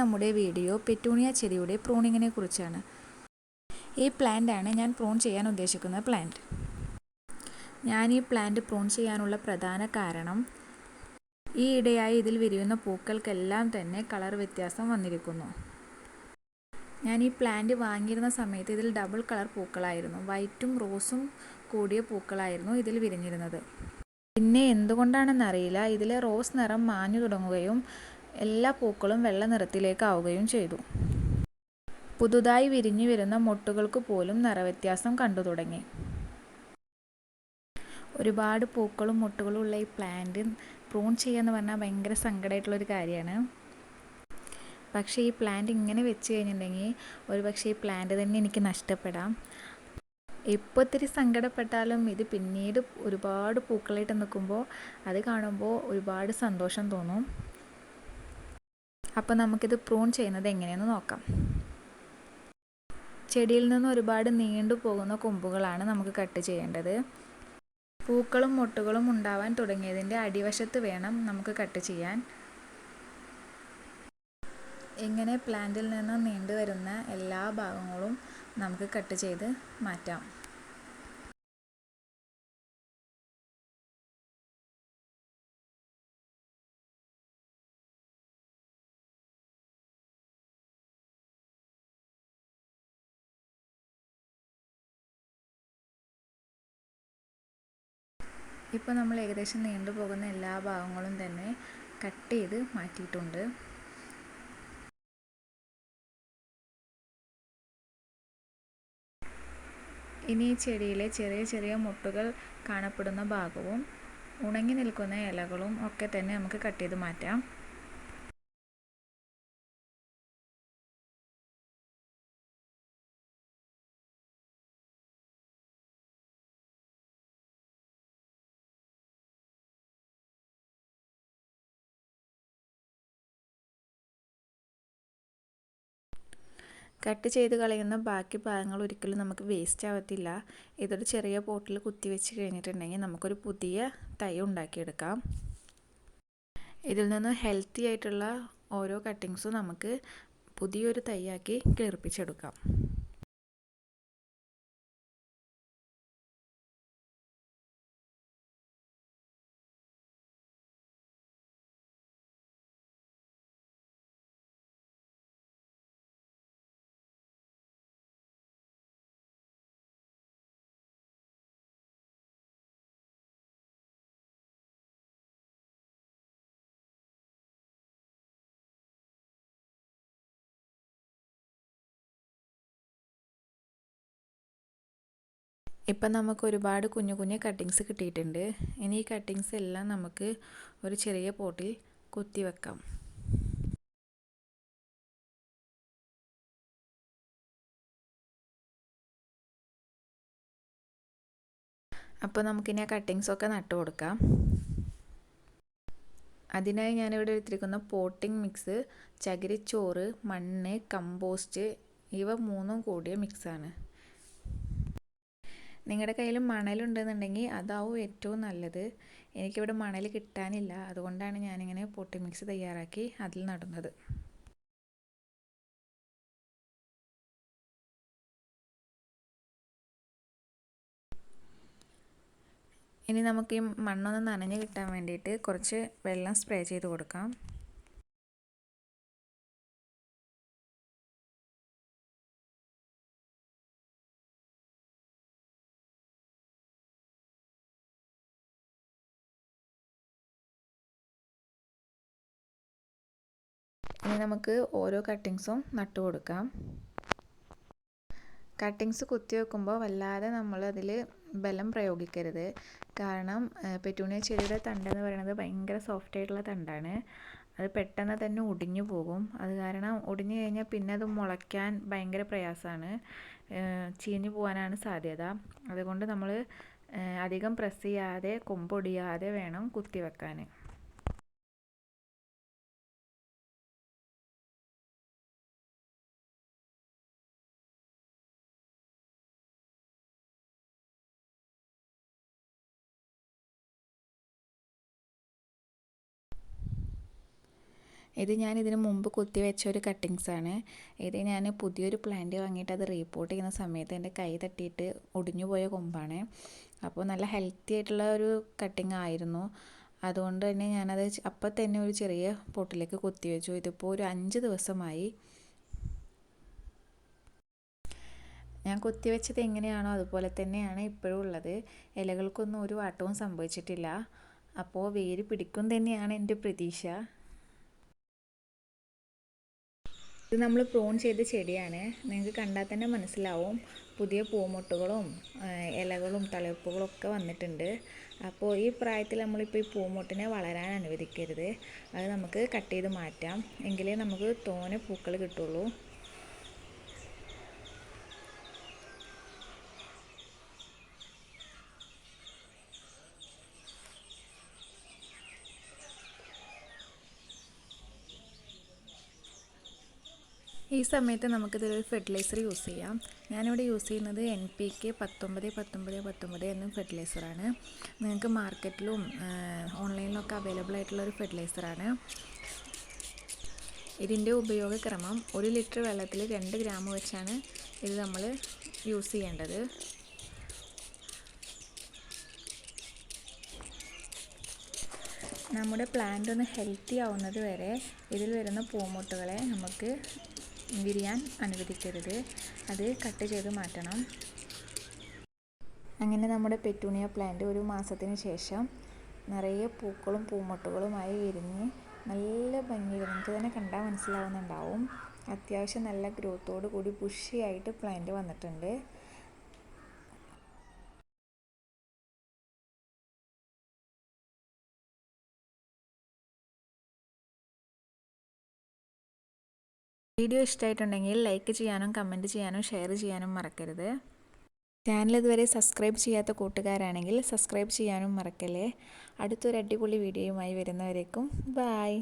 നമ്മുടെ video petunia ചെടിയുടെ പ്രൂണിങ്ങിനെ കുറിച്ചാണ്. ഈ പ്ലാന്റ് ആണ് ഞാൻ പ്രൂൺ ചെയ്യാൻ ഉദ്ദേശിക്കുന്ന പ്ലാന്റ് ഞാൻ ഈ പ്ലാന്റ് പ്രൂൺ ചെയ്യാനുള്ള പ്രധാന കാരണം ഈ ഇടയായി ഇതിൽ വിരിയുന്ന പൂക്കൾക്കെല്ലാം തന്നെ കളർ വ്യത്യാസം വന്നിരിക്കുന്നു. ഞാൻ ഈ പ്ലാന്റ് വാങ്ങിയിരുന്ന സമയത്ത് ഇതിൽ ഡബിൾ കളർ പൂക്കളായിരുന്നു. വൈറ്റും റോസും കൂടിയ പൂക്കളായിരുന്നു ഇതിൽ വിരിഞ്ഞിരുന്നത്. പിന്നെ എന്തുകൊണ്ടാണെന്നറിയില്ല. ഇതിലെ റോസ് നിറം മാഞ്ഞു തുടങ്ങുകയും എല്ലാ പൂക്കളും വെള്ള നിറത്തിലേക്കാവുകയും ചെയ്തു. പുതുതായി വിരിഞ്ഞു വരുന്ന മൊട്ടുകൾക്ക് പോലും നിറവ്യത്യാസം കണ്ടു തുടങ്ങി. ഒരുപാട് പൂക്കളും മൊട്ടുകളും ഉള്ള ഈ പ്ലാന്റ് പ്രൂൺ ചെയ്യാന്ന് പറഞ്ഞാൽ ഭയങ്കര സങ്കടമായിട്ടുള്ളൊരു കാര്യമാണ് പക്ഷേ ഈ പ്ലാന്റ് ഇങ്ങനെ വെച്ച് കഴിഞ്ഞിട്ടുണ്ടെങ്കിൽ ഒരു പക്ഷേ ഈ പ്ലാന്റ് തന്നെ എനിക്ക് നഷ്ടപ്പെടാം. ഇപ്പോൾ ഇത്തിരി സങ്കടപ്പെട്ടാലും ഇത് പിന്നീട് ഒരുപാട് പൂക്കളായിട്ട് നിൽക്കുമ്പോൾ അത് കാണുമ്പോൾ ഒരുപാട് സന്തോഷം തോന്നും. അപ്പോൾ നമുക്കിത് പ്രൂൺ ചെയ്യുന്നത് എങ്ങനെയെന്ന് നോക്കാം. ചെടിയിൽ നിന്ന് ഒരുപാട് നീണ്ടു പോകുന്ന കൊമ്പുകളാണ് നമുക്ക് കട്ട് ചെയ്യേണ്ടത്. പൂക്കളും മൊട്ടുകളും ഉണ്ടാവാൻ തുടങ്ങിയതിന്റെ അടിവശത്ത് വേണം നമുക്ക് കട്ട് ചെയ്യാൻ. എങ്ങനെ പ്ലാന്റിൽ നിന്ന് നീണ്ടു വരുന്ന എല്ലാ ഭാഗങ്ങളും നമുക്ക് കട്ട് ചെയ്ത് മാറ്റാം. ഇപ്പോൾ നമ്മൾ ഏകദേശം നീണ്ടു പോകുന്ന എല്ലാ ഭാഗങ്ങളും തന്നെ കട്ട് ചെയ്ത് മാറ്റിയിട്ടുണ്ട്. ഇനി ഈ ചെടിയിലെ ചെറിയ ചെറിയ മുട്ടുകൾ കാണപ്പെടുന്ന ഭാഗവും ഉണങ്ങി നിൽക്കുന്ന ഇലകളും ഒക്കെ തന്നെ നമുക്ക് കട്ട് ചെയ്ത് മാറ്റാം. കട്ട് ചെയ്ത് കളയുന്ന ബാക്കി ഭാഗങ്ങൾ ഒരിക്കലും നമുക്ക് വേസ്റ്റ് ആവത്തില്ല. ഇതൊരു ചെറിയ പോട്ടിൽ കുത്തി വെച്ച് കഴിഞ്ഞിട്ടുണ്ടെങ്കിൽ നമുക്കൊരു പുതിയ തൈ ഉണ്ടാക്കിയെടുക്കാം. ഇതിൽ നിന്ന് ഹെൽത്തി ആയിട്ടുള്ള ഓരോ കട്ടിങ്സും നമുക്ക് പുതിയൊരു തൈയാക്കി കിളിർപ്പിച്ചെടുക്കാം ഇപ്പം നമുക്ക് ഒരുപാട് കുഞ്ഞു കുഞ്ഞു കട്ടിങ്സ് കിട്ടിയിട്ടുണ്ട്. ഇനി ഈ കട്ടിങ്സ് എല്ലാം നമുക്ക് ഒരു ചെറിയ പോട്ടിൽ കുത്തി വെക്കാം. അപ്പോൾ നമുക്കിനി ആ കട്ടിങ്സൊക്കെ നട്ടു കൊടുക്കാം. അതിനായി ഞാനിവിടെ എടുത്തിരിക്കുന്ന പോട്ടിംഗ് മിക്സ് ചകിരിച്ചോറ് മണ്ണ് കമ്പോസ്റ്റ് ഇവ മൂന്നും കൂടിയ മിക്സാണ് നിങ്ങളുടെ കയ്യിൽ മണലുണ്ടെന്നുണ്ടെങ്കിൽ അതാവും ഏറ്റവും നല്ലത്. എനിക്കിവിടെ മണൽ കിട്ടാനില്ല. അതുകൊണ്ടാണ് ഞാനിങ്ങനെ പൊട്ടി മിക്സ് തയ്യാറാക്കി അതിൽ നടുന്നത്. ഇനി നമുക്ക് ഈ മണ്ണൊന്ന് നനഞ്ഞ് കിട്ടാൻ വേണ്ടിയിട്ട് കുറച്ച് വെള്ളം സ്പ്രേ ചെയ്ത് കൊടുക്കാം. ഇനി നമുക്ക് ഓരോ കട്ടിങ്സും നട്ടു കൊടുക്കാം. കട്ടിങ്സ് കുത്തി വെക്കുമ്പോൾ വല്ലാതെ നമ്മൾ അതിൽ ബലം പ്രയോഗിക്കരുത്. കാരണം പെറ്റൂണിയ ചെടിയുടെ തണ്ട് എന്ന് പറയുന്നത് ഭയങ്കര സോഫ്റ്റ് ആയിട്ടുള്ള തണ്ടാണ്. അത് പെട്ടെന്ന് തന്നെ ഒടിഞ്ഞു പോകും. അത് കാരണം ഒടിഞ്ഞു കഴിഞ്ഞാൽ പിന്നെ അത് മുളയ്ക്കാൻ ഭയങ്കര പ്രയാസമാണ് ചീഞ്ഞു പോകാനാണ് സാധ്യത. അതുകൊണ്ട് നമ്മൾ അധികം പ്രസ് ചെയ്യാതെ കൊമ്പൊടിയാതെ വേണം കുത്തി വെക്കാൻ ഇത് ഞാൻ ഇതിന് മുമ്പ് കുത്തി വെച്ച ഒരു കട്ടിങ്സ് ആണ്. ഇത് ഞാൻ പുതിയൊരു പ്ലാന്റ് വാങ്ങിയിട്ട് അത് റീപോർട്ട് ചെയ്യുന്ന സമയത്ത് എന്റെ കൈ തട്ടിയിട്ട് ഒടിഞ്ഞു പോയ കൊമ്പാണ്. അപ്പോൾ നല്ല ഹെൽത്തി ആയിട്ടുള്ള ഒരു കട്ടിങ് ആയിരുന്നു. അതുകൊണ്ട് തന്നെ ഞാനത് അപ്പം തന്നെ ഒരു ചെറിയ പൊട്ടിലേക്ക് കുത്തി വെച്ചു. ഇതിപ്പോൾ ഒരു അഞ്ച് ദിവസമായി. ഞാൻ കുത്തിവെച്ചത് എങ്ങനെയാണോ അതുപോലെ തന്നെയാണ് ഇപ്പോഴും ഉള്ളത്. ഇലകൾക്കൊന്നും ഒരു വാട്ടവും സംഭവിച്ചിട്ടില്ല. അപ്പോൾ വേര് പിടിക്കും തന്നെയാണ് എന്റെ പ്രതീക്ഷ. ഇത് നമ്മൾ പ്രോൺ ചെയ്ത ചെടിയാണ്. നിങ്ങൾക്ക് കണ്ടാൽ തന്നെ മനസ്സിലാവും. പുതിയ പൂമൊട്ടുകളും ഇലകളും തളിർപ്പുകളും ഒക്കെ വന്നിട്ടുണ്ട്. അപ്പോൾ ഈ പ്രായത്തിൽ നമ്മളിപ്പോൾ ഈ പൂമൊട്ടിനെ വളരാൻ അനുവദിക്കരുത്. അത് നമുക്ക് കട്ട് ചെയ്ത് മാറ്റാം. എങ്കിലേ നമുക്ക് തോനെ പൂക്കൾ കിട്ടുള്ളൂ. ഈ സമയത്ത് നമുക്കിതൊരു ഫെർട്ടിലൈസർ യൂസ് ചെയ്യാം. ഞാനിവിടെ യൂസ് ചെയ്യുന്നത് എൻ പി കെ പത്തൊമ്പത് പത്തൊമ്പത് പത്തൊമ്പത് എന്ന ഫെർട്ടിലൈസറാണ് നിങ്ങൾക്ക് മാർക്കറ്റിലും ഓൺലൈനിലൊക്കെ അവൈലബിൾ ആയിട്ടുള്ള ഒരു ഫെർട്ടിലൈസറാണ് ഇതിന്റെ ഉപയോഗക്രമം ഒരു ലിറ്റർ വെള്ളത്തിൽ രണ്ട് ഗ്രാം വെച്ചാണ് ഇത് നമ്മൾ യൂസ് ചെയ്യേണ്ടത്. നമ്മുടെ പ്ലാന്റ് ഒന്ന് ഹെൽത്തി ആവുന്നത് വരെ ഇതിൽ വരുന്ന പൂമുട്ടുകളെ നമുക്ക് വിരിയാൻ അനുവദിക്കരുത്. അത് കട്ട് ചെയ്ത് മാറ്റണം. അങ്ങനെ നമ്മുടെ പെറ്റൂണിയ പ്ലാന്റ് ഒരു മാസത്തിന് ശേഷം നിറയെ പൂക്കളും പൂമൊട്ടുകളുമായി വിരിഞ്ഞ് നല്ല ഭംഗി നിങ്ങൾക്ക് തന്നെ കണ്ടാൽ മനസ്സിലാവുന്നുണ്ടാവും അത്യാവശ്യം നല്ല ഗ്രോത്തോടു കൂടി പുഷിയായിട്ട് പ്ലാന്റ് വന്നിട്ടുണ്ട്. വീഡിയോ ഇഷ്ടമായിട്ടുണ്ടെങ്കിൽ ലൈക്ക് ചെയ്യാനും കമന്റ് ചെയ്യാനും ഷെയർ ചെയ്യാനും മറക്കരുത്. ചാനൽ ഇതുവരെ സബ്സ്ക്രൈബ് ചെയ്യാത്ത കൂട്ടുകാരാണെങ്കിൽ സബ്സ്ക്രൈബ് ചെയ്യാനും മറക്കല്ലേ. അടുത്തൊരു അടിപൊളി വീഡിയോയുമായി വരുന്നവരേക്കും ബായ്